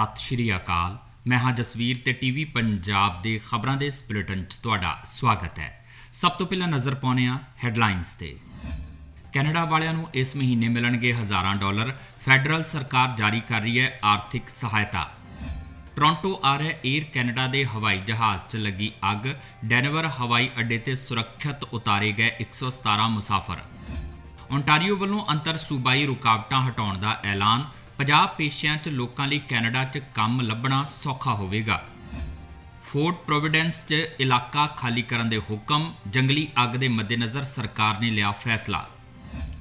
ਸਤਿ ਸ਼੍ਰੀ ਅਕਾਲ। ਮੈਂ ਹਾਂ ਜਸਵੀਰ ਤੇ ਟੀਵੀ ਪੰਜਾਬ ਦੇ ਖਬਰਾਂ ਦੇ ਇਸ ਬੁਲੇਟਿਨ 'ਚ ਤੁਹਾਡਾ ਸਵਾਗਤ ਹੈ। ਸਭ ਤੋਂ ਪਹਿਲਾਂ ਨਜ਼ਰ ਪਾਉਂਦੇ ਹਾਂ ਹੈਡਲਾਈਨਸ ਤੇ। ਕੈਨੇਡਾ ਵਾਲਿਆਂ ਨੂੰ ਇਸ ਮਹੀਨੇ ਮਿਲਣਗੇ ਹਜ਼ਾਰਾਂ ਡਾਲਰ। ਫੈਡਰਲ ਸਰਕਾਰ ਜਾਰੀ ਕਰ ਰਹੀ ਹੈ ਆਰਥਿਕ ਸਹਾਇਤਾ। ਟੋਰਾਂਟੋ ਆ ਰਿਹਾ 에ਅਰ ਕੈਨੇਡਾ ਦੇ ਹਵਾਈ ਜਹਾਜ਼ 'ਚ ਲੱਗੀ ਅੱਗ। ਡੈਨਵਰ ਹਵਾਈ ਅੱਡੇ ਤੇ ਸੁਰੱਖਿਅਤ ਉਤਾਰੇ ਗਏ 117 ਮੁਸਾਫਰ। ਓਨਟਾਰੀਓ ਵੱਲੋਂ ਅੰਤਰ ਸੂਬਾਈ ਰੁਕਾਵਟਾਂ ਹਟਾਉਣ ਦਾ ਐਲਾਨ। 50 ਪੇਸ਼ਿਆਂ 'ਚ ਲੋਕਾਂ ਲਈ ਕੈਨੇਡਾ 'ਚ ਕੰਮ ਲੱਭਣਾ ਸੌਖਾ ਹੋਵੇਗਾ। ਫੋਰਟ ਪ੍ਰੋਵੀਡੈਂਸ 'ਚ ਇਲਾਕਾ ਖਾਲੀ ਕਰਨ ਦੇ ਹੁਕਮ, ਜੰਗਲੀ ਅੱਗ ਦੇ ਮੱਦੇਨਜ਼ਰ ਸਰਕਾਰ ਨੇ ਲਿਆ ਫੈਸਲਾ।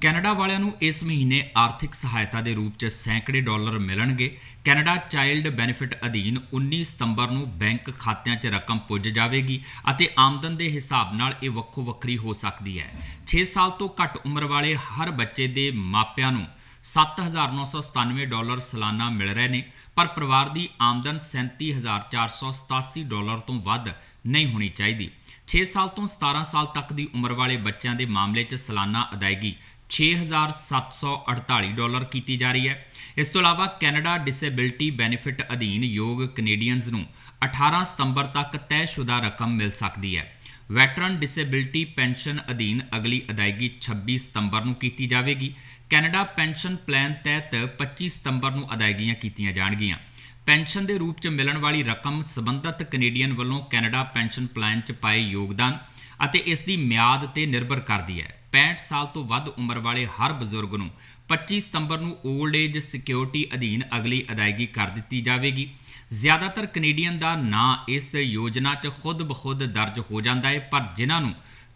ਕੈਨੇਡਾ ਵਾਲਿਆਂ ਨੂੰ ਇਸ ਮਹੀਨੇ ਆਰਥਿਕ ਸਹਾਇਤਾ ਦੇ ਰੂਪ 'ਚ ਸੈਂਕੜੇ ਡਾਲਰ ਮਿਲਣਗੇ। ਕੈਨੇਡਾ ਚਾਈਲਡ ਬੈਨੀਫਿਟ ਅਧੀਨ 19 ਸਤੰਬਰ ਨੂੰ ਬੈਂਕ ਖਾਤਿਆਂ 'ਚ ਰਕਮ ਪੁੱਜ ਜਾਵੇਗੀ ਅਤੇ ਆਮਦਨ ਦੇ ਹਿਸਾਬ ਨਾਲ ਇਹ ਵੱਖੋ ਵੱਖਰੀ ਹੋ ਸਕਦੀ ਹੈ। 6 ਸਾਲ ਤੋਂ ਘੱਟ ਉਮਰ ਵਾਲੇ ਹਰ ਬੱਚੇ ਦੇ ਮਾਪਿਆਂ ਨੂੰ 7997 ਡਾਲਰ ਸਾਲਾਨਾ ਮਿਲ ਰਹੇ ਨੇ, ਪਰ ਪਰਿਵਾਰ ਦੀ ਆਮਦਨ 37487 ਡਾਲਰ ਤੋਂ ਵੱਧ ਨਹੀਂ ਹੋਣੀ ਚਾਹੀਦੀ। 6 ਸਾਲ ਤੋਂ 17 ਸਾਲ ਤੱਕ ਦੀ ਉਮਰ ਵਾਲੇ ਬੱਚਿਆਂ ਦੇ ਮਾਮਲੇ 'ਚ ਸਾਲਾਨਾ ਅਦਾਇਗੀ 6748 ਡਾਲਰ ਕੀਤੀ ਜਾ ਰਹੀ ਹੈ। ਇਸ ਤੋਂ ਇਲਾਵਾ ਕੈਨੇਡਾ ਡਿਸੇਬਿਲਟੀ ਬੈਨੀਫਿਟ ਅਧੀਨ ਯੋਗ ਕੈਨੇਡੀਅਨਜ਼ ਨੂੰ 18 ਸਤੰਬਰ ਤੱਕ ਤੈਅਸ਼ੁਦਾ ਰਕਮ ਮਿਲ ਸਕਦੀ ਹੈ। ਵੈਟਰਨ ਡਿਸੇਬਿਲਟੀ ਪੈਨਸ਼ਨ ਅਧੀਨ ਅਗਲੀ ਅਦਾਇਗੀ 26 ਸਤੰਬਰ ਨੂੰ ਕੀਤੀ ਜਾਵੇਗੀ। ਕੈਨੇਡਾ ਪੈਨਸ਼ਨ ਪਲਾਨ ਤਹਿਤ 25 ਸਤੰਬਰ ਨੂੰ ਅਦਾਇਗੀਆਂ ਕੀਤੀਆਂ ਜਾਣਗੀਆਂ। ਪੈਨਸ਼ਨ ਦੇ ਰੂਪ 'ਚ ਮਿਲਣ ਵਾਲੀ ਰਕਮ ਸਬੰਧਤ ਕੈਨੇਡੀਅਨ ਵੱਲੋਂ ਕੈਨੇਡਾ ਪੈਨਸ਼ਨ ਪਲਾਨ 'ਚ ਪਾਏ ਯੋਗਦਾਨ ਅਤੇ ਇਸ ਦੀ ਮਿਆਦ ਤੇ ਨਿਰਭਰ ਕਰਦੀ ਹੈ। 65 ਸਾਲ ਤੋਂ ਵੱਧ ਉਮਰ ਵਾਲੇ ਹਰ ਬਜ਼ੁਰਗ ਨੂੰ 25 ਸਤੰਬਰ ਨੂੰ 올ਡ ਏਜ ਸਿਕਿਉਰਿਟੀ ਅਧੀਨ ਅਗਲੀ ਅਦਾਇਗੀ ਕਰ ਦਿੱਤੀ ਜਾਵੇਗੀ। ਜ਼ਿਆਦਾਤਰ ਕੈਨੇਡੀਅਨ ਦਾ ਨਾਂ ਇਸ ਯੋਜਨਾ 'ਚ ਖੁਦ ਬਖੁਦ ਦਰਜ ਹੋ ਜਾਂਦਾ ਹੈ, ਪਰ ਜਿਨ੍ਹਾਂ ਨੂੰ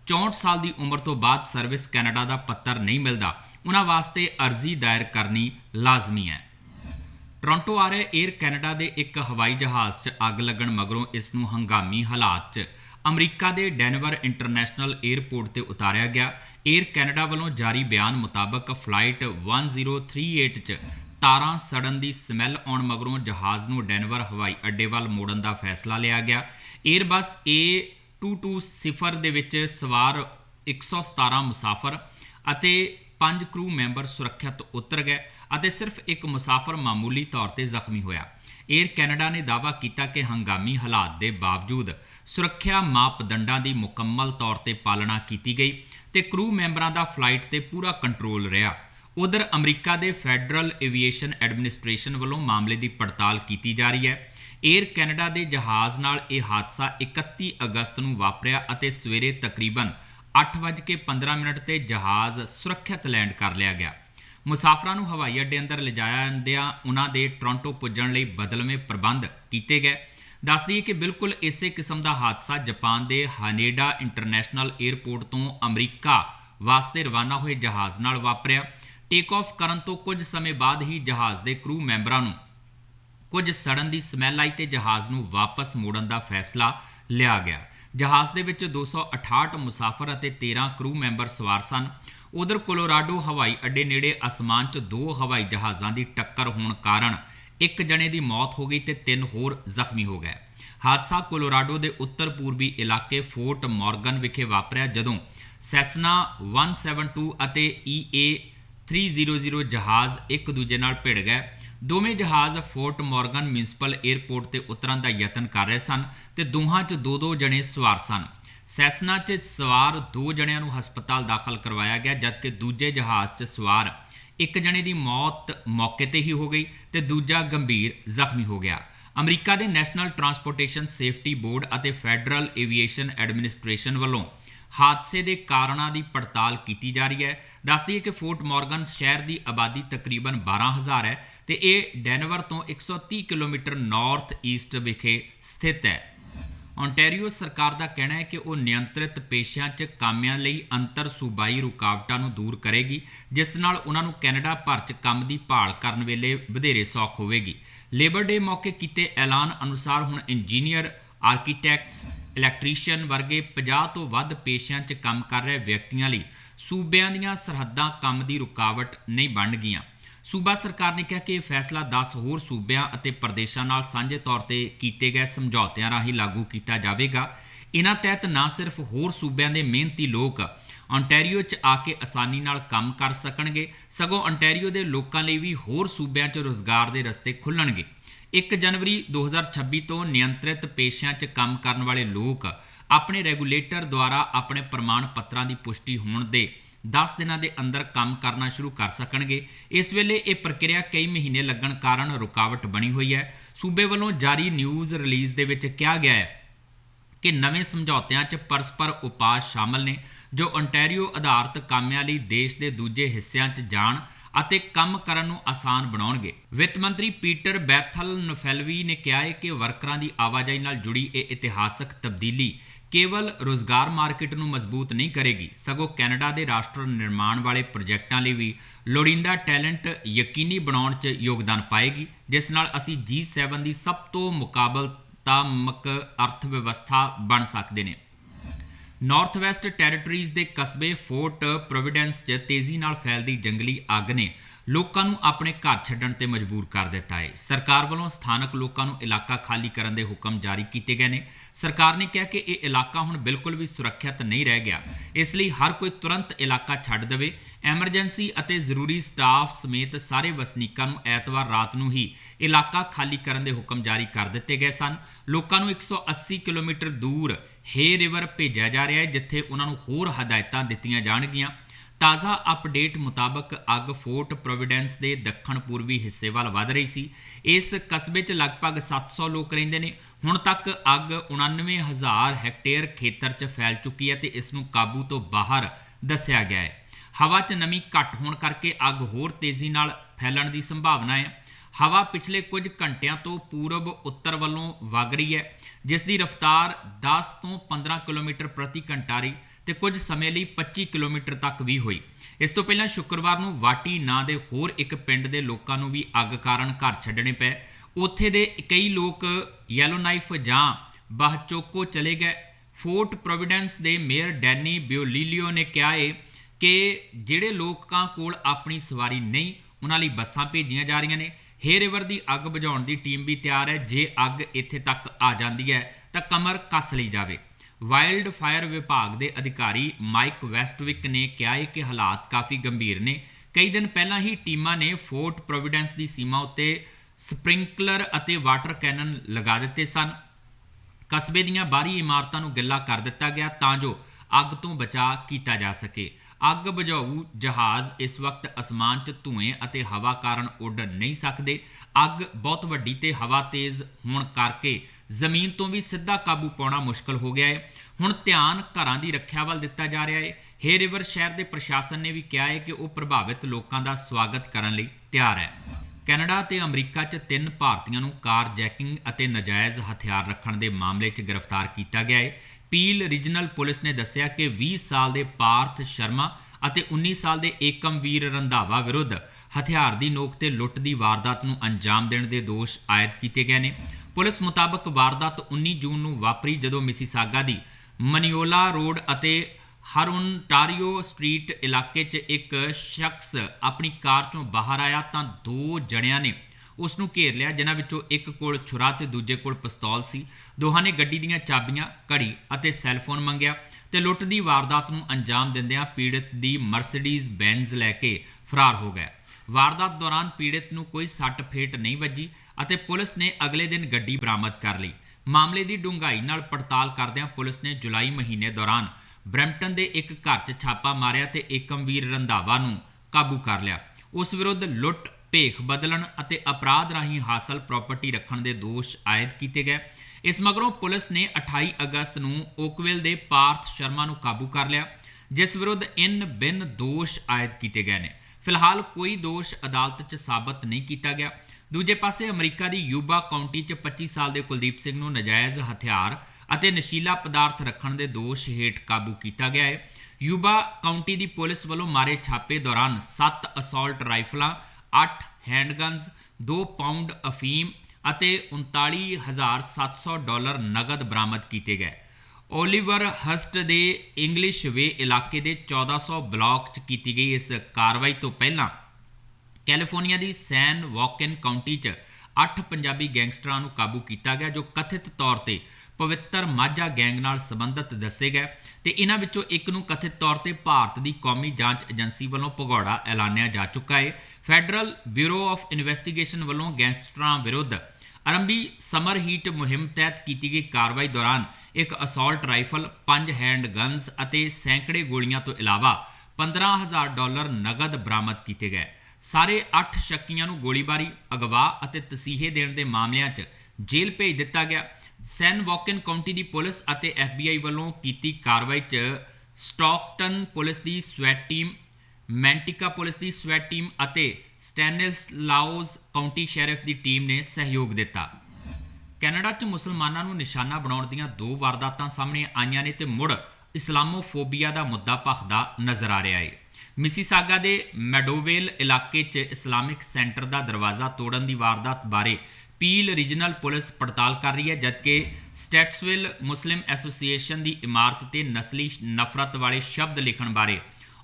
64 ਸਾਲ ਦੀ ਉਮਰ ਤੋਂ ਬਾਅਦ ਸਰਵਿਸ ਕੈਨੇਡਾ ਦਾ ਪੱਤਰ ਨਹੀਂ ਮਿਲਦਾ। ਉਹਨਾਂ ਵਾਸਤੇ ਅਰਜ਼ੀ ਦਾਇਰ ਕਰਨੀ ਲਾਜ਼ਮੀ ਹੈ। ਟੋਰਾਂਟੋ ਆ ਰਹੇ 에ਅਰ ਕੈਨੇਡਾ ਦੇ ਇੱਕ ਹਵਾਈ ਜਹਾਜ਼ 'ਚ ਅੱਗ ਲੱਗਣ ਮਗਰੋਂ ਇਸ ਨੂੰ ਹੰਗਾਮੀ ਹਾਲਾਤ 'ਚ ਅਮਰੀਕਾ ਦੇ ਡੈਨਵਰ ਇੰਟਰਨੈਸ਼ਨਲ 에ਅਰਪੋਰਟ ਤੇ ਉਤਾਰਿਆ ਗਿਆ। 에ਅਰ ਕੈਨੇਡਾ ਵੱਲੋਂ ਜਾਰੀ ਬਿਆਨ ਮੁਤਾਬਕ ਫਲਾਈਟ 1038 'ਚ ਤਾਰਾਂ ਸੜਨ ਦੀ ਸਮੈਲ ਆਉਣ ਮਗਰੋਂ ਜਹਾਜ਼ ਨੂੰ ਡੈਨਵਰ ਹਵਾਈ ਅੱਡੇ ਵੱਲ ਮੋੜਨ ਦਾ ਫੈਸਲਾ ਲਿਆ ਗਿਆ। 에ਅਰਬਸ A A220 ਦੇ ਵਿੱਚ ਸਵਾਰ 117 ਮੁਸਾਫਰ ਅਤੇ ਪੰਜ ਕਰੂ ਮੈਂਬਰ ਸੁਰੱਖਿਅਤ ਉਤਰ ਗਏ ਅਤੇ ਸਿਰਫ ਇੱਕ ਮੁਸਾਫਰ ਮਾਮੂਲੀ ਤੌਰ ਤੇ ਜ਼ਖਮੀ ਹੋਇਆ। 에ਅਰ ਕੈਨੇਡਾ ਨੇ ਦਾਅਵਾ ਕੀਤਾ ਕਿ ਹੰਗਾਮੀ ਹਾਲਾਤ ਦੇ ਬਾਵਜੂਦ ਸੁਰੱਖਿਆ ਮਾਪਦੰਡਾਂ ਦੀ ਮੁਕੰਮਲ ਤੌਰ ਤੇ ਪਾਲਣਾ ਕੀਤੀ ਗਈ ਤੇ ਕਰੂ ਮੈਂਬਰਾਂ ਦਾ ਫਲਾਈਟ ਤੇ ਪੂਰਾ ਕੰਟਰੋਲ ਰਿਹਾ। ਉਧਰ ਅਮਰੀਕਾ ਦੇ ਫੈਡਰਲ ਏਵੀਏਸ਼ਨ ਐਡਮਿਨਿਸਟ੍ਰੇਸ਼ਨ ਵੱਲੋਂ ਮਾਮਲੇ ਦੀ ਪੜਤਾਲ ਕੀਤੀ ਜਾ ਰਹੀ ਹੈ। 에ਅਰ ਕੈਨੇਡਾ ਦੇ ਜਹਾਜ਼ ਨਾਲ ਇਹ ਹਾਦਸਾ 31 ਅਗਸਤ ਨੂੰ ਵਾਪਰਿਆ ਅਤੇ ਸਵੇਰੇ ਤਕਰੀਬਨ 8:15 ਮਿੰਟ ਤੇ ਜਹਾਜ਼ ਸੁਰੱਖਿਅਤ ਲੈਂਡ ਕਰ ਲਿਆ ਗਿਆ। ਮੁਸਾਫਰਾਂ ਨੂੰ ਹਵਾਈ ਅੱਡੇ ਅੰਦਰ ਲਿਜਾਇਆ ਜਾਂਦਿਆਂ ਉਹਨਾਂ ਦੇ ਟੋਰਾਂਟੋ ਪੁੱਜਣ ਲਈ ਬਦਲਵੇਂ ਪ੍ਰਬੰਧ ਕੀਤੇ ਗਏ। ਦੱਸਦੀ ਹੈ ਕਿ ਬਿਲਕੁਲ ਇਸੇ ਕਿਸਮ ਦਾ ਹਾਦਸਾ ਜਾਪਾਨ ਦੇ ਹਨੇਡਾ ਇੰਟਰਨੈਸ਼ਨਲ 에ਅਰਪੋਰਟ ਤੋਂ ਅਮਰੀਕਾ ਵਾਸਤੇ ਰਵਾਨਾ ਹੋਏ ਜਹਾਜ਼ ਨਾਲ ਵਾਪਰਿਆ। ਟੇਕ ਆਫ ਕਰਨ ਤੋਂ ਕੁਝ ਸਮੇਂ ਬਾਅਦ ਹੀ ਜਹਾਜ਼ ਦੇ ਕਰੂ ਮੈਂਬਰਾਂ ਨੂੰ ਕੁਝ ਸੜਨ ਦੀ ਸਮੈਲ ਆਈ ਤੇ ਜਹਾਜ਼ ਨੂੰ ਵਾਪਸ ਮੋੜਨ ਦਾ ਫੈਸਲਾ ਲਿਆ ਗਿਆ। ਜਹਾਜ਼ ਦੇ ਵਿੱਚ 268 ਮੁਸਾਫਰ ਅਤੇ 13 ਕਰੂ ਮੈਂਬਰ ਸਵਾਰ ਸਨ। ਉਧਰ ਕੋਲੋਰਾਡੋ ਹਵਾਈ ਅੱਡੇ ਨੇੜੇ ਅਸਮਾਨ 'ਚ ਦੋ ਹਵਾਈ ਜਹਾਜ਼ਾਂ ਦੀ ਟੱਕਰ ਹੋਣ ਕਾਰਨ ਇੱਕ ਜਣੇ ਦੀ ਮੌਤ ਹੋ ਗਈ ਤੇ ਤਿੰਨ ਹੋਰ ਜ਼ਖਮੀ ਹੋ ਗਏ। ਹਾਦਸਾ ਕੋਲੋਰਾਡੋ ਦੇ ਉੱਤਰ ਪੂਰਬੀ ਇਲਾਕੇ ਫੋਰਟ ਮਾਰਗਨ ਵਿਖੇ ਵਾਪਰਿਆ ਜਦੋਂ ਸੈਸਨਾ 172 ਅਤੇ EA 300 ਜਹਾਜ਼ ਇੱਕ ਦੂਜੇ ਨਾਲ ਭਿੜ ਗਏ। ਦੋਵੇਂ ਜਹਾਜ਼ ਫੋਰਟ ਮਾਰਗਨ ਮਿਊਨਿਸਪਲ 에ਅਰਪੋਰਟ ਤੇ ਉਤਰਨ ਦਾ ਯਤਨ ਕਰ ਰਹੇ ਸਨ ਤੇ ਦੋਹਾਂ 'ਚ ਦੋ ਦੋ ਜਣੇ ਸਵਾਰ ਸਨ। ਸੈਸਨਾ 'ਚ ਸਵਾਰ ਦੋ ਜਣਿਆਂ ਨੂੰ ਹਸਪਤਾਲ ਦਾਖਲ ਕਰਵਾਇਆ ਗਿਆ, ਜਦਕਿ ਦੂਜੇ ਜਹਾਜ਼ 'ਚ ਸਵਾਰ ਇੱਕ ਜਣੇ ਦੀ ਮੌਤ ਮੌਕੇ ਤੇ ਹੀ ਹੋ ਗਈ ਤੇ ਦੂਜਾ ਗੰਭੀਰ ਜ਼ਖਮੀ ਹੋ ਗਿਆ। ਅਮਰੀਕਾ ਦੇ ਨੈਸ਼ਨਲ ਟਰਾਂਸਪੋਰਟੇਸ਼ਨ ਸੇਫਟੀ ਬੋਰਡ ਅਤੇ ਫੈਡਰਲ ਏਵੀਏਸ਼ਨ ਐਡਮਿਨਿਸਟ੍ਰੇਸ਼ਨ ਵੱਲੋਂ ਹਾਦਸੇ ਦੇ ਕਾਰਨਾਂ ਦੀ ਪੜਤਾਲ ਕੀਤੀ ਜਾ ਰਹੀ ਹੈ। ਦੱਸਦੀ ਹੈ ਕਿ ਫੋਰਟ ਮਾਰਗਨ ਸ਼ਹਿਰ ਦੀ ਆਬਾਦੀ ਤਕਰੀਬਨ 12000 ਹੈ ਤੇ ਇਹ ਡੈਨਵਰ ਤੋਂ 130 ਕਿਲੋਮੀਟਰ ਨਾਰਥ ਈਸਟ ਵਿਖੇ ਸਥਿਤ ਹੈ। ਓਨਟਾਰੀਓ ਸਰਕਾਰ ਦਾ ਕਹਿਣਾ ਹੈ ਕਿ ਉਹ ਨਿਯੰਤਰਿਤ ਪੇਸ਼ਿਆਂ 'ਚ ਕਾਮਿਆਂ ਲਈ ਅੰਤਰ ਸੂਬਾਈ ਰੁਕਾਵਟਾਂ ਨੂੰ ਦੂਰ ਕਰੇਗੀ, ਜਿਸ ਨਾਲ ਉਹਨਾਂ ਨੂੰ ਕੈਨੇਡਾ ਭਰ 'ਚ ਕੰਮ ਦੀ ਭਾਲ ਕਰਨ ਵੇਲੇ ਵਧੇਰੇ ਸੌਖ ਹੋਵੇਗੀ। ਲੇਬਰ ਡੇ ਮੌਕੇ ਕੀਤੇ ਐਲਾਨ ਅਨੁਸਾਰ ਹੁਣ ਇੰਜੀਨੀਅਰ, ਆਰਕੀਟੈਕਟਸ ਇਲੈਕਟ੍ਰੀਸ਼ੀਅਨ ਵਰਗੇ 50 ਤੋਂ ਵੱਧ ਪੇਸ਼ਿਆਂ 'ਚ ਕੰਮ ਕਰ ਰਹੇ ਵਿਅਕਤੀਆਂ ਲਈ ਸੂਬਿਆਂ ਦੀਆਂ ਸਰਹੱਦਾਂ ਕੰਮ ਦੀ ਰੁਕਾਵਟ ਨਹੀਂ ਬਣ ਗਈਆਂ। ਸੂਬਾ ਸਰਕਾਰ ਨੇ ਕਿਹਾ ਕਿ ਇਹ ਫੈਸਲਾ 10 ਹੋਰ ਸੂਬਿਆਂ ਅਤੇ ਪ੍ਰਦੇਸ਼ਾਂ ਨਾਲ ਸਾਂਝੇ ਤੌਰ ਤੇ ਕੀਤੇ ਗਏ ਸਮਝੌਤਿਆਂ ਰਾਹੀਂ ਲਾਗੂ ਕੀਤਾ ਜਾਵੇਗਾ। ਇਹਨਾਂ ਤਹਿਤ ਨਾ ਸਿਰਫ ਹੋਰ ਸੂਬਿਆਂ ਦੇ ਮਿਹਨਤੀ ਲੋਕ ontario 'ਚ ਆ ਕੇ ਆਸਾਨੀ ਨਾਲ ਕੰਮ ਕਰ ਸਕਣਗੇ, ਸਗੋਂ ontario ਦੇ ਲੋਕਾਂ ਲਈ ਵੀ ਹੋਰ ਸੂਬਿਆਂ 'ਚ ਰੋਜ਼ਗਾਰ ਦੇ ਰਸਤੇ ਖੁੱਲਣਗੇ। 1 ਜਨਵਰੀ 2026 ਤੋਂ ਨਿਯੰਤਰਿਤ ਪੇਸ਼ਿਆਂ 'ਚ ਕੰਮ ਕਰਨ ਵਾਲੇ ਲੋਕ ਆਪਣੇ ਰੈਗੂਲੇਟਰ ਦੁਆਰਾ ਆਪਣੇ ਪ੍ਰਮਾਣ ਪੱਤਰਾਂ ਦੀ ਪੁਸ਼ਟੀ ਹੋਣ ਦੇ 10 ਦਿਨਾਂ ਦੇ ਅੰਦਰ ਕੰਮ ਕਰਨਾ ਸ਼ੁਰੂ ਕਰ ਸਕਣਗੇ। ਇਸ ਵੇਲੇ ਇਹ ਪ੍ਰਕਿਰਿਆ ਕਈ ਮਹੀਨੇ ਲੱਗਣ ਕਾਰਨ ਰੁਕਾਵਟ ਬਣੀ ਹੋਈ ਹੈ। ਸੂਬੇ ਵੱਲੋਂ ਜਾਰੀ ਨਿਊਜ਼ ਰਿਲੀਜ਼ ਦੇ ਵਿੱਚ ਕਿਹਾ ਗਿਆ ਹੈ ਕਿ ਨਵੇਂ ਸਮਝੌਤਿਆਂ 'ਚ ਪਰਸਪਰ ਉਪਾਅ ਸ਼ਾਮਲ ਨੇ, ਜੋ ਅੰਟੈਰੀਓ ਆਧਾਰਿਤ ਕਾਮਿਆਂ ਲਈ ਦੇਸ਼ ਦੇ ਦੂਜੇ ਹਿੱਸਿਆਂ 'ਚ ਜਾਣ ਅਤੇ ਕੰਮ ਕਰਨ ਨੂੰ ਆਸਾਨ ਬਣਾਉਣਗੇ। ਵਿੱਤ ਮੰਤਰੀ ਪੀਟਰ ਬੈਥਲ ਨਫੈਲਵੀ ਨੇ ਕਿਹਾ ਹੈ ਕਿ ਵਰਕਰਾਂ ਦੀ ਆਵਾਜਾਈ ਨਾਲ ਜੁੜੀ ਇਹ ਇਤਿਹਾਸਕ ਤਬਦੀਲੀ ਕੇਵਲ ਰੋਜ਼ਗਾਰ ਮਾਰਕੀਟ ਨੂੰ ਮਜ਼ਬੂਤ ਨਹੀਂ ਕਰੇਗੀ, ਸਗੋਂ ਕੈਨੇਡਾ ਦੇ ਰਾਸ਼ਟਰ ਨਿਰਮਾਣ ਵਾਲੇ ਪ੍ਰੋਜੈਕਟਾਂ ਲਈ ਵੀ ਲੋੜੀਂਦਾ ਟੈਲੈਂਟ ਯਕੀਨੀ ਬਣਾਉਣ 'ਚ ਯੋਗਦਾਨ ਪਾਏਗੀ, ਜਿਸ ਨਾਲ ਅਸੀਂ G7 ਦੀ ਸਭ ਤੋਂ ਮੁਕਾਬਲਤਾਮਕ ਅਰਥ ਵਿਵਸਥਾ ਬਣ ਸਕਦੇ ਨੇ। ਨਾਰਥ ਵੈਸਟ ਟੈਰੀਟਰੀਜ਼ ਦੇ ਕਸਬੇ ਫੋਰਟ ਪ੍ਰੋਵੀਡੈਂਸ 'ਚ ਤੇਜ਼ੀ ਨਾਲ ਫੈਲਦੀ ਜੰਗਲੀ ਅੱਗ ਨੇ ਲੋਕਾਂ ਨੂੰ ਆਪਣੇ ਘਰ ਛੱਡਣ ਤੇ ਮਜਬੂਰ ਕਰ ਦਿੱਤਾ ਹੈ। ਸਰਕਾਰ ਵੱਲੋਂ ਸਥਾਨਕ ਲੋਕਾਂ ਨੂੰ ਇਲਾਕਾ ਖਾਲੀ ਕਰਨ ਦੇ ਹੁਕਮ ਜਾਰੀ ਕੀਤੇ ਗਏ ਨੇ। ਸਰਕਾਰ ਨੇ ਕਿਹਾ ਕਿ ਇਹ ਇਲਾਕਾ ਹੁਣ ਬਿਲਕੁਲ ਵੀ ਸੁਰੱਖਿਅਤ ਨਹੀਂ ਰਹਿ ਗਿਆ। ਇਸ ਲਈ ਹਰ ਕੋਈ ਤੁਰੰਤ ਇਲਾਕਾ ਛੱਡ ਦੇਵੇ। ਐਮਰਜੈਂਸੀ ਅਤੇ ਜ਼ਰੂਰੀ ਸਟਾਫ ਸਮੇਤ ਸਾਰੇ ਵਸਨੀਕਾਂ ਨੂੰ ਐਤਵਾਰ ਰਾਤ ਨੂੰ ਹੀ ਇਲਾਕਾ ਖਾਲੀ ਕਰਨ ਦੇ ਹੁਕਮ ਜਾਰੀ ਕਰ ਦਿੱਤੇ ਗਏ ਸਨ। ਲੋਕਾਂ ਨੂੰ 180 ਕਿਲੋਮੀਟਰ ਦੂਰ ਹੇ ਰਿਵਰ ਭੇਜਿਆ ਜਾ ਰਿਹਾ ਹੈ, ਜਿੱਥੇ ਉਹਨਾਂ ਨੂੰ ਹੋਰ ਹਦਾਇਤਾਂ ਦਿੱਤੀਆਂ ਜਾਣਗੀਆਂ। ਤਾਜ਼ਾ ਅਪਡੇਟ ਮੁਤਾਬਕ ਅੱਗ ਫੋਰਟ ਪ੍ਰੋਵੀਡੈਂਸ ਦੇ ਦੱਖਣ ਪੂਰਬੀ ਹਿੱਸੇ ਵੱਲ ਵਧ ਰਹੀ ਸੀ। ਇਸ ਕਸਬੇ 'ਚ ਲਗਭਗ 700 ਲੋਕ ਰਹਿੰਦੇ ਨੇ। ਹੁਣ ਤੱਕ ਅੱਗ 99000 ਹੈਕਟੇਅਰ ਖੇਤਰ 'ਚ ਫੈਲ ਚੁੱਕੀ ਹੈ ਤੇ ਇਸ ਨੂੰ ਕਾਬੂ ਤੋਂ ਬਾਹਰ ਦੱਸਿਆ ਗਿਆ ਹੈ। ਹਵਾ 'ਚ ਨਮੀ ਘੱਟ ਹੋਣ ਕਰਕੇ ਅੱਗ ਹੋਰ ਤੇਜ਼ੀ ਨਾਲ ਫੈਲਣ ਦੀ ਸੰਭਾਵਨਾ ਹੈ। ਹਵਾ ਪਿਛਲੇ ਕੁਝ ਘੰਟਿਆਂ ਤੋਂ ਪੂਰਬ ਉੱਤਰ ਵੱਲੋਂ ਵਗ ਰਹੀ ਹੈ, ਜਿਸ ਦੀ ਰਫ਼ਤਾਰ 10 ਤੋਂ 15 ਕਿਲੋਮੀਟਰ ਪ੍ਰਤੀ ਘੰਟਾ ਰਹੀ ਤੇ ਕੁਝ ਸਮੇਂ ਲਈ 25 ਕਿਲੋਮੀਟਰ ਤੱਕ ਵੀ ਹੋਈ। ਇਸ ਤੋਂ ਪਹਿਲਾਂ ਸ਼ੁੱਕਰਵਾਰ ਨੂੰ ਵਾਟੀ ਨਾਂ ਦੇ ਹੋਰ ਇੱਕ ਪਿੰਡ ਦੇ ਲੋਕਾਂ ਨੂੰ ਵੀ ਅੱਗ ਕਾਰਨ ਘਰ ਛੱਡਣੇ ਪਏ। ਉੱਥੇ ਦੇ ਕਈ ਲੋਕ ਯੈਲੋ ਨਾਈਫ ਜਾਂ ਬਾਹਚੋਕੋ ਚਲੇ ਗਏ। ਫੋਰਟ ਪ੍ਰੋਵੀਡੈਂਸ ਦੇ ਮੇਅਰ ਡੈਨੀ ਬਿਓਲੀਲੀਓ ਨੇ ਕਿਹਾ ਹੈ ਕਿ ਜਿਹੜੇ ਲੋਕਾਂ ਕੋਲ ਆਪਣੀ ਸਵਾਰੀ ਨਹੀਂ, ਉਹਨਾਂ ਲਈ ਬੱਸਾਂ ਭੇਜੀਆਂ ਜਾ ਰਹੀਆਂ ਨੇ। ਹੇਰਿਵਰ ਦੀ ਅੱਗ ਬੁਝਾਉਣ ਦੀ ਟੀਮ ਵੀ ਤਿਆਰ ਹੈ। ਜੇ ਅੱਗ ਇੱਥੇ ਤੱਕ ਆ ਜਾਂਦੀ ਹੈ, ਤਾਂ ਕਮਰ ਕੱਸ ਲਈ ਜਾਵੇ। ਵਾਈਲਡ ਫਾਇਰ ਵਿਭਾਗ ਦੇ ਅਧਿਕਾਰੀ ਮਾਈਕ ਵੈਸਟਵਿਕ ਨੇ ਕਿਹਾ ਹੈ ਕਿ ਹਾਲਾਤ ਕਾਫੀ ਗੰਭੀਰ ਨੇ। ਕਈ ਦਿਨ ਪਹਿਲਾਂ ਹੀ ਟੀਮਾਂ ਨੇ ਫੋਰਟ ਪ੍ਰੋਵੀਡੈਂਸ ਦੀ ਸੀਮਾ ਉੱਤੇ ਸਪ੍ਰਿੰਕਲਰ ਅਤੇ ਵਾਟਰ ਕੈਨਨ ਲਗਾ ਦਿੱਤੇ ਸਨ। ਕਸਬੇ ਦੀਆਂ ਬਾਹਰੀ ਇਮਾਰਤਾਂ ਨੂੰ ਗਿੱਲਾ ਕਰ ਦਿੱਤਾ ਗਿਆ ਤਾਂ ਜੋ ਅੱਗ ਤੋਂ ਬਚਾਅ ਕੀਤਾ ਜਾ ਸਕੇ। ਅੱਗ ਬੁਝਾਊ ਜਹਾਜ਼ ਇਸ ਵਕਤ ਅਸਮਾਨ 'ਚ ਧੂਏ ਅਤੇ ਹਵਾ ਕਾਰਨ ਉੱਡ ਨਹੀਂ ਸਕਦੇ। ਅੱਗ ਬਹੁਤ ਵੱਡੀ ਤੇ ਹਵਾ ਤੇਜ਼ ਹੋਣ ਕਰਕੇ ਜ਼ਮੀਨ ਤੋਂ ਵੀ ਸਿੱਧਾ ਕਾਬੂ ਪਾਉਣਾ ਮੁਸ਼ਕਲ ਹੋ ਗਿਆ ਹੈ। ਹੁਣ ਧਿਆਨ ਘਰਾਂ ਦੀ ਰੱਖਿਆ ਵੱਲ ਦਿੱਤਾ ਜਾ ਰਿਹਾ ਹੈ। ਹੇ ਰਿਵਰ ਸ਼ਹਿਰ ਦੇ ਪ੍ਰਸ਼ਾਸਨ ਨੇ ਵੀ ਕਿਹਾ ਹੈ ਕਿ ਉਹ ਪ੍ਰਭਾਵਿਤ ਲੋਕਾਂ ਦਾ ਸਵਾਗਤ ਕਰਨ ਲਈ ਤਿਆਰ ਹੈ। ਕੈਨੇਡਾ ਤੇ ਅਮਰੀਕਾ 'ਚ ਤਿੰਨ ਭਾਰਤੀਆਂ ਨੂੰ ਕਾਰ ਜੈਕਿੰਗ ਅਤੇ ਨਜਾਇਜ਼ ਹਥਿਆਰ ਰੱਖਣ ਦੇ ਮਾਮਲੇ 'ਚ ਗ੍ਰਿਫਤਾਰ ਕੀਤਾ ਗਿਆ ਹੈ। ਪੀਲ ਰੀਜਨਲ ਪੁਲਿਸ ਨੇ ਦੱਸਿਆ ਕਿ 20 ਸਾਲ ਦੇ ਪਾਰਥ ਸ਼ਰਮਾ ਅਤੇ 19 ਸਾਲ ਦੇ ਏਕਮਵੀਰ ਰੰਧਾਵਾ ਵਿਰੁੱਧ ਹਥਿਆਰ ਦੀ ਨੋਕ ਤੇ ਲੁੱਟ ਦੀ ਵਾਰਦਾਤ ਨੂੰ ਅੰਜਾਮ ਦੇਣ ਦੇ ਦੋਸ਼ ਆਇਦ ਕੀਤੇ ਗਏ ਨੇ। ਪੁਲਿਸ ਮੁਤਾਬਕ ਵਾਰਦਾਤ 19 ਜੂਨ ਨੂੰ ਵਾਪਰੀ ਜਦੋਂ ਮਿਸੀਸਾਗਾ ਦੀ ਮਨੀਓਲਾ ਰੋਡ ਅਤੇ ਹਰਓਨਟਾਰੀਓ ਸਟਰੀਟ ਇਲਾਕੇ 'ਚ ਇੱਕ ਸ਼ਖਸ ਆਪਣੀ ਕਾਰ 'ਚੋਂ ਬਾਹਰ ਆਇਆ ਤਾਂ ਦੋ ਜਣਿਆਂ ਨੇ ਉਸ ਨੂੰ ਘੇਰ ਲਿਆ, ਜਿਨ੍ਹਾਂ ਵਿੱਚੋਂ ਇੱਕ ਕੋਲ ਛੁਰਾ ਤੇ ਦੂਜੇ ਕੋਲ ਪਿਸਤੌਲ ਸੀ। ਦੋਹਾਂ ਨੇ ਗੱਡੀ ਦੀਆਂ ਚਾਬੀਆਂ, ਘੜੀ ਅਤੇ ਸੈੱਲਫੋਨ ਮੰਗਿਆ ਤੇ ਲੁੱਟ ਦੀ ਵਾਰਦਾਤ ਨੂੰ ਅੰਜਾਮ ਦਿੰਦਿਆਂ ਪੀੜਤ ਦੀ ਮਰਸੀਡੀਜ਼ ਬੈਂਜ਼ ਲੈ ਕੇ ਫਰਾਰ ਹੋ ਗਏ। ਵਾਰਦਾਤ ਦੌਰਾਨ ਪੀੜਤ ਨੂੰ ਕੋਈ ਸੱਟ ਫੇਟ ਨਹੀਂ ਵੱਜੀ ਅਤੇ ਪੁਲਿਸ ਨੇ ਅਗਲੇ ਦਿਨ ਗੱਡੀ ਬਰਾਮਦ ਕਰ ਲਈ। ਮਾਮਲੇ ਦੀ ਡੂੰਘਾਈ ਨਾਲ ਪੜਤਾਲ ਕਰਦਿਆਂ ਪੁਲਿਸ ਨੇ ਜੁਲਾਈ ਮਹੀਨੇ ਦੌਰਾਨ ਬ੍ਰੈਂਪਟਨ ਦੇ ਇੱਕ ਘਰ 'ਚ ਛਾਪਾ ਮਾਰਿਆ ਤੇ ਏਕਮਵੀਰ ਰੰਧਾਵਾ ਨੂੰ ਕਾਬੂ ਕਰ ਲਿਆ। ਉਸ ਵਿਰੁੱਧ ਲੁੱਟ ਭੇਖ ਬਦਲਣ ਅਤੇ ਅਪਰਾਧ ਰਾਹੀਂ ਹਾਸਲ ਪ੍ਰਾਪਰਟੀ ਰੱਖਣ ਦੇ ਦੋਸ਼ ਆਇਦ ਕੀਤੇ ਗਏ। ਇਸ ਮਗਰੋਂ ਪੁਲਿਸ ਨੇ 28 ਅਗਸਤ ਨੂੰ ਓਕਵਿਲ ਦੇ ਪਾਰਥ ਸ਼ਰਮਾ ਨੂੰ ਕਾਬੂ ਕਰ ਲਿਆ, ਜਿਸ ਵਿਰੁੱਧ ਇਨ ਬਿਨ ਦੋਸ਼ ਆਇਦ ਕੀਤੇ ਗਏ ਨੇ। ਫਿਲਹਾਲ ਕੋਈ ਦੋਸ਼ ਅਦਾਲਤ 'ਚ ਸਾਬਤ ਨਹੀਂ ਕੀਤਾ ਗਿਆ। ਦੂਜੇ ਪਾਸੇ ਅਮਰੀਕਾ ਦੀ ਯੂਬਾ ਕਾਉਂਟੀ 'ਚ 25 ਸਾਲ ਦੇ ਕੁਲਦੀਪ ਸਿੰਘ ਨੂੰ ਨਜਾਇਜ਼ ਹਥਿਆਰ ਅਤੇ ਨਸ਼ੀਲਾ ਪਦਾਰਥ ਰੱਖਣ ਦੇ ਦੋਸ਼ ਹੇਠ ਕਾਬੂ ਕੀਤਾ ਗਿਆ ਹੈ ਯੂਬਾ ਕਾਉਂਟੀ ਦੀ ਪੁਲਿਸ ਵੱਲੋਂ ਮਾਰੇ ਛਾਪੇ ਦੌਰਾਨ 7 ਅਸੌਲਟ ਰਾਈਫਲਾਂ 8 ਹੈਂਡਗਨਸ 2 ਪਾਉਂਡ ਅਫੀਮ ਅਤੇ 39700 ਡਾਲਰ ਨਗਦ ਬਰਾਮਦ ਕੀਤੇ ਗਏ। ਓਲੀਵਰ ਹਸਟ ਦੇ ਇੰਗਲਿਸ਼ ਵੇ ਇਲਾਕੇ ਦੇ 1400 ਬਲਾਕ 'ਚ ਕੀਤੀ ਗਈ ਇਸ ਕਾਰਵਾਈ ਤੋਂ ਪਹਿਲਾਂ ਕੈਲੀਫੋਰਨੀਆ ਦੀ ਸੈਨ ਵਾਕਿਨ ਕਾਉਂਟੀ 'ਚ 8 ਪੰਜਾਬੀ ਗੈਂਗਸਟਰਾਂ ਨੂੰ ਕਾਬੂ ਕੀਤਾ ਗਿਆ, ਜੋ ਕਥਿਤ ਤੌਰ ਤੇ ਪਵਿੱਤਰ ਮਾਝਾ ਗੈਂਗ ਨਾਲ ਸੰਬੰਧਿਤ ਦੱਸੇ ਗਏ ਤੇ ਇਹਨਾਂ ਵਿੱਚੋਂ ਇੱਕ ਨੂੰ ਕਥਿਤ ਤੌਰ ਤੇ ਭਾਰਤ ਦੀ ਕੌਮੀ ਜਾਂਚ ਏਜੰਸੀ ਵੱਲੋਂ ਭਗੌੜਾ ਐਲਾਨਿਆ ਜਾ ਚੁੱਕਾ ਹੈ ਫੈਡਰਲ ਬਿਊਰੋ ਆਫ ਇਨਵੈਸਟੀਗੇਸ਼ਨ ਵੱਲੋਂ ਗੈਂਗਸਟਰਾਂ ਵਿਰੁੱਧ ਆਰੰਭੀ ਸਮਰ ਹੀਟ ਮੁਹਿੰਮ ਤਹਿਤ ਕੀਤੀ ਗਈ ਕਾਰਵਾਈ ਦੌਰਾਨ ਇੱਕ ਅਸੌਲਟ ਰਾਈਫਲ, ਪੰਜ ਹੈਂਡ ਗਨਸ ਅਤੇ ਸੈਂਕੜੇ ਗੋਲੀਆਂ ਤੋਂ ਇਲਾਵਾ 15000 ਡਾਲਰ ਨਗਦ ਬਰਾਮਦ ਕੀਤੇ ਗਏ। ਸਾਰੇ 8 ਸ਼ੱਕੀਆਂ ਨੂੰ ਗੋਲੀਬਾਰੀ ਅਗਵਾ ਅਤੇ ਤਸੀਹੇ ਦੇਣ ਦੇ ਮਾਮਲਿਆਂ 'ਚ ਜੇਲ੍ਹ ਭੇਜ ਦਿੱਤਾ ਗਿਆ। ਸੈਨ ਵਾਕਿਨ ਕਾਉਂਟੀ ਦੀ ਪੁਲਿਸ ਅਤੇ FBI ਵੱਲੋਂ ਕੀਤੀ ਕਾਰਵਾਈ 'ਚ ਸਟਾਕਟਨ ਪੁਲਿਸ ਦੀ ਸਵੈਟ ਟੀਮ, ਮੈਂਟਿਕਾ ਪੁਲਿਸ ਦੀ ਸਵੈਟ ਟੀਮ ਅਤੇ ਸਟੈਨਿਸਲਾਉਸ ਕਾਉਂਟੀ ਸ਼ੈਰਿਫ ਦੀ ਟੀਮ ਨੇ ਸਹਿਯੋਗ ਦਿੱਤਾ। ਕੈਨੇਡਾ 'ਚ ਮੁਸਲਮਾਨਾਂ ਨੂੰ ਨਿਸ਼ਾਨਾ ਬਣਾਉਣ ਦੀਆਂ ਦੋ ਵਾਰਦਾਤਾਂ ਸਾਹਮਣੇ ਆਈਆਂ ਨੇ ਤੇ ਮੁੜ ਇਸਲਾਮੋਫੋਬੀਆ ਦਾ ਮੁੱਦਾ ਭਖਦਾ ਨਜ਼ਰ ਆ ਰਿਹਾ ਹੈ ਮਿਸੀਸਾਗਾ ਦੇ ਮੈਡੋਵੇਲ ਇਲਾਕੇ 'ਚ ਇਸਲਾਮਿਕ ਸੈਂਟਰ ਦਾ ਦਰਵਾਜ਼ਾ ਤੋੜਨ ਦੀ ਵਾਰਦਾਤ ਬਾਰੇ ਪੀਲ ਰੀਜਨਲ ਪੁਲਿਸ ਪੜਤਾਲ ਕਰ ਰਹੀ ਹੈ, ਜਦਕਿ ਸਟੈਟਸਵਿਲ ਮੁਸਲਿਮ ਐਸੋਸੀਏਸ਼ਨ ਦੀ ਇਮਾਰਤ ਤੇ ਨਸਲੀ ਨਫ਼ਰਤ ਵਾਲੇ ਸ਼ਬਦ ਲਿਖਣ ਬਾਰੇ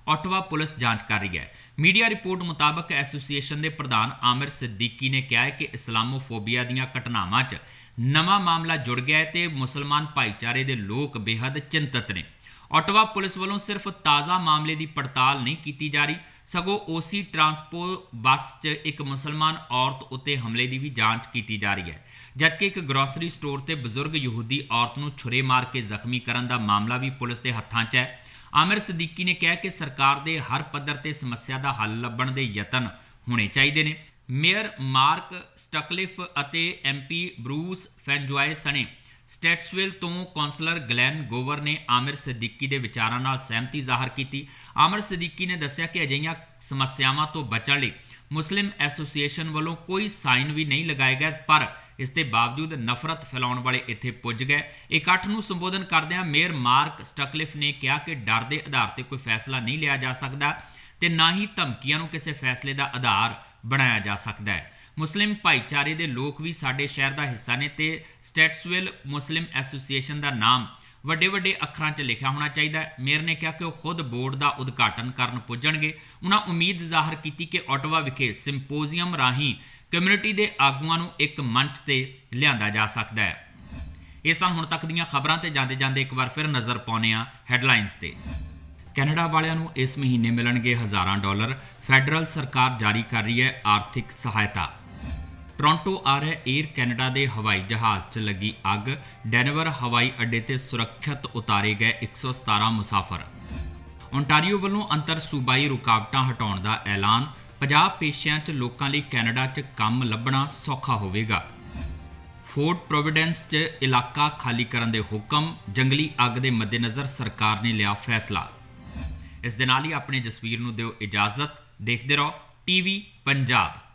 ਆਟਵਾ ਪੁਲਿਸ ਜਾਂਚ ਕਰ ਰਹੀ ਹੈ। ਮੀਡੀਆ ਰਿਪੋਰਟ ਮੁਤਾਬਕ ਐਸੋਸੀਏਸ਼ਨ ਦੇ ਪ੍ਰਧਾਨ ਆਮਿਰ ਸਿੱਦੀਕੀ ਨੇ ਕਿਹਾ ਹੈ ਕਿ ਇਸਲਾਮੋਫੋਬੀਆ ਦੀਆਂ ਘਟਨਾਵਾਂ 'ਚ ਨਵਾਂ ਮਾਮਲਾ ਜੁੜ ਗਿਆ ਹੈ ਤੇ ਮੁਸਲਮਾਨ ਭਾਈਚਾਰੇ ਦੇ ਲੋਕ ਬੇहद ਚਿੰਤਤ ਨੇ। ਆਟਵਾ ਪੁਲਿਸ ਵੱਲੋਂ ਸਿਰਫ ਤਾਜ਼ਾ ਮਾਮਲੇ ਦੀ ਪੜਤਾਲ ਨਹੀਂ ਕੀਤੀ ਜਾ ਰਹੀ ਸਗੋਂ ਓਸੀ ਟਰਾਂਸਪੋ ਬੱਸ 'ਚ ਇੱਕ ਮੁਸਲਮਾਨ ਔਰਤ ਉੱਤੇ ਹਮਲੇ ਦੀ ਵੀ ਜਾਂਚ ਕੀਤੀ ਜਾ ਰਹੀ ਹੈ। ਜਦਕਿ ਇੱਕ ਗਰੋਸਰੀ ਸਟੋਰ ਤੇ ਬਜ਼ੁਰਗ ਯਹੂਦੀ ਔਰਤ ਨੂੰ ਛੁਰੇ ਮਾਰ ਕੇ ਜ਼ਖਮੀ ਕਰਨ ਦਾ ਮਾਮਲਾ ਵੀ ਪੁਲਿਸ ਦੇ ਹੱਥਾਂ 'ਚ ਹੈ। ਆਮਿਰ ਸਦੀਕੀ ਨੇ ਕਿਹਾ ਕਿ ਸਰਕਾਰ ਦੇ ਹਰ ਪੱਧਰ ਤੇ ਸਮੱਸਿਆ ਦਾ ਹੱਲ ਲੱਭਣ ਦੇ ਯਤਨ ਹੋਣੇ ਚਾਹੀਦੇ ਨੇ। ਮੇਅਰ ਮਾਰਕ ਸਟਕਲਿਫ ਅਤੇ ਐਮਪੀ ਬਰੂਸ ਫੈਨਜੁਆਏ ਸਣੇ ਸਟੈਟਸਵਿਲ ਤੋਂ ਕਾਉਂਸਲਰ ਗਲੈਨ ਗੋਵਰ ਨੇ ਆਮਿਰ ਸਦੀਕੀ ਦੇ ਵਿਚਾਰਾਂ ਨਾਲ ਸਹਿਮਤੀ ਜ਼ਾਹਰ ਕੀਤੀ। ਆਮਿਰ ਸਦੀਕੀ ਨੇ ਦੱਸਿਆ ਕਿ ਅਜਿਹੀਆਂ ਸਮੱਸਿਆਵਾਂ ਤੋਂ ਬਚਣ ਲਈ ਮੁਸਲਿਮ ਐਸੋਸੀਏਸ਼ਨ ਵੱਲੋਂ ਕੋਈ ਸਾਈਨ ਵੀ ਨਹੀਂ ਲਗਾਏ ਗਏ, ਪਰ ਇਸ ਦੇ ਬਾਵਜੂਦ ਨਫ਼ਰਤ ਫੈਲਾਉਣ ਵਾਲੇ ਇੱਥੇ ਪੁੱਜ ਗਏ। ਇਕੱਠ ਨੂੰ ਸੰਬੋਧਨ ਕਰਦਿਆਂ ਮੇਅਰ ਮਾਰਕ ਸਟਕਲਿਫ ਨੇ ਕਿਹਾ ਕਿ ਡਰ ਦੇ ਆਧਾਰ ਤੇ ਕੋਈ ਫੈਸਲਾ ਨਹੀਂ ਲਿਆ ਜਾ ਸਕਦਾ ਤੇ ਨਾ ਹੀ ਧਮਕੀਆਂ ਨੂੰ ਕਿਸੇ ਫੈਸਲੇ ਦਾ ਆਧਾਰ ਬਣਾਇਆ ਜਾ ਸਕਦਾ ਹੈ। ਮੁਸਲਿਮ ਭਾਈਚਾਰੇ ਦੇ ਲੋਕ ਵੀ ਸਾਡੇ ਸ਼ਹਿਰ ਦਾ ਹਿੱਸਾ ਨੇ ਤੇ ਸਟੈਟਸਵਿਲ ਮੁਸਲਿਮ ਐਸੋਸੀਏਸ਼ਨ ਦਾ ਨਾਮ ਵੱਡੇ ਵੱਡੇ ਅੱਖਰਾਂ 'ਚ ਲਿਖਿਆ ਹੋਣਾ ਚਾਹੀਦਾ ਹੈ। ਮੇਅਰ ਨੇ ਕਿਹਾ ਕਿ ਉਹ ਖੁਦ ਬੋਰਡ ਦਾ ਉਦਘਾਟਨ ਕਰਨ ਪੁੱਜਣਗੇ। ਉਹਨਾਂ ਉਮੀਦ ਜ਼ਾਹਰ ਕੀਤੀ ਕਿ ਆਟਵਾ ਵਿਖੇ ਸਿੰਪੋਜ਼ੀਅਮ ਰਾਹੀਂ ਕਮਿਊਨਿਟੀ ਦੇ ਆਗੂਆਂ ਨੂੰ ਇੱਕ ਮੰਚ ਤੇ ਲਿਆਂਦਾ ਜਾ ਸਕਦਾ ਹੈ। ਇਹ ਸਨ ਹੁਣ ਤੱਕ ਦੀਆਂ ਖਬਰਾਂ ਤੇ ਜਾਂਦੇ ਜਾਂਦੇ ਇੱਕ ਵਾਰ ਫਿਰ ਨਜ਼ਰ ਪਾਉਂਦੇ ਹਾਂ ਹੈਡਲਾਈਨਸ ਤੇ। ਕੈਨੇਡਾ ਵਾਲਿਆਂ ਨੂੰ ਇਸ ਮਹੀਨੇ ਮਿਲਣਗੇ ਹਜ਼ਾਰਾਂ ਡਾਲਰ। ਫੈਡਰਲ ਸਰਕਾਰ ਜਾਰੀ ਕਰ ਰਹੀ ਹੈ ਆਰਥਿਕ ਸਹਾਇਤਾ। ਟੋਰਾਂਟੋ ਆ ਰਹੇ 에ਅਰ ਕੈਨੇਡਾ ਦੇ ਹਵਾਈ ਜਹਾਜ਼ 'ਚ ਲੱਗੀ ਅੱਗ। ਡੈਨਵਰ ਹਵਾਈ ਅੱਡੇ ਤੇ ਸੁਰੱਖਿਅਤ ਉਤਾਰੇ ਗਏ 117 ਮੁਸਾਫਰ। ਓਨਟਾਰੀਓ ਵੱਲੋਂ ਅੰਤਰ ਸੂਬਾਈ ਰੁਕਾਵਟਾਂ ਹਟਾਉਣ ਦਾ ਐਲਾਨ। 50 ਪੇਸ਼ਿਆਂ 'ਚ ਲੋਕਾਂ ਲਈ ਕੈਨੇਡਾ 'ਚ ਕੰਮ ਲੱਭਣਾ ਸੌਖਾ ਹੋਵੇਗਾ। ਫੋਰਟ ਪ੍ਰੋਵੀਡੈਂਸ 'ਚ ਇਲਾਕਾ ਖਾਲੀ ਕਰਨ ਦੇ ਹੁਕਮ। ਜੰਗਲੀ ਅੱਗ ਦੇ ਮੱਦੇਨਜ਼ਰ ਸਰਕਾਰ ਨੇ ਲਿਆ ਫੈਸਲਾ। ਇਸ ਦੇ ਨਾਲ ਹੀ ਆਪਣੇ ਜਸਵੀਰ ਨੂੰ ਦਿਓ ਇਜਾਜ਼ਤ। ਦੇਖਦੇ ਰਹੋ ਟੀਵੀ ਪੰਜਾਬ।